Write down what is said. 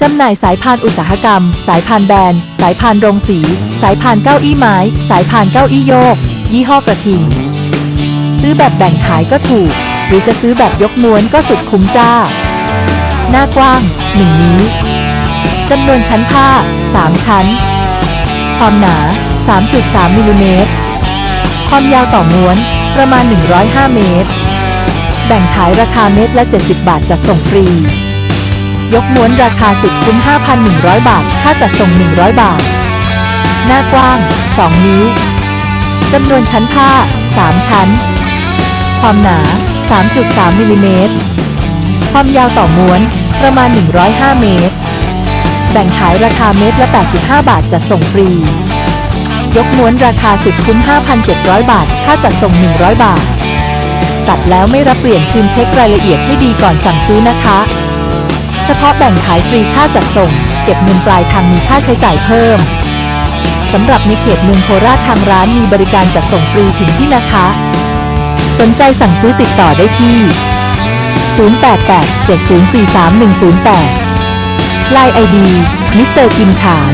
จำหน่ายสายพานอุตสาหกรรม สายพานแบน สายพานโรงสี สายพานเก้าอี้ไม้ สายพานเก้าอี้โยก ยี่ห้อกระทิง ซื้อแบบแบ่งขายก็ถูก หรือจะซื้อแบบยกม้วนก็สุดคุ้มจ้า หน้ากว้าง1นิ้วจำนวนชั้นผ้า 3 ชั้น ความหนา 3.3มิลลิเมตร ความยาวต่อม้วนประมาณ 105 เมตร แบ่งขายราคาเม็ดละ 70 บาทจัดส่งฟรี ยกม้วนราคาสุดคุ้ม 5,100 บาท ค่าจัดส่ง 100 บาท หน้ากว้าง 2 นิ้ว จำนวนชั้นผ้า 3 ชั้น ความหนา 3.3 มิลลิเมตร ความยาวต่อม้วนประมาณ 105 เมตร แบ่งขายราคาเม็ดละ 85 บาท จัดส่งฟรี ยกม้วนราคาสุดคุ้ม 5,700 บาท ค่าจัดส่ง 100 บาท ตัดแล้วไม่รับเปลี่ยนคืนเช็ครายละเอียดให้ดีก่อนสั่งซื้อนะคะ เฉพาะแบ่งขายฟรีค่าจัดส่ง เก็บเงินปลายทางมีค่าใช้จ่ายเพิ่มสำหรับในเขตเมืองโคราชทางร้านมีบริการจัดส่งฟรีถึงที่นะคะ สนใจสั่งซื้อติดต่อได้ที่ 088 7043 108 ไลน์ไอดีมิสเตอร์กิมฉาน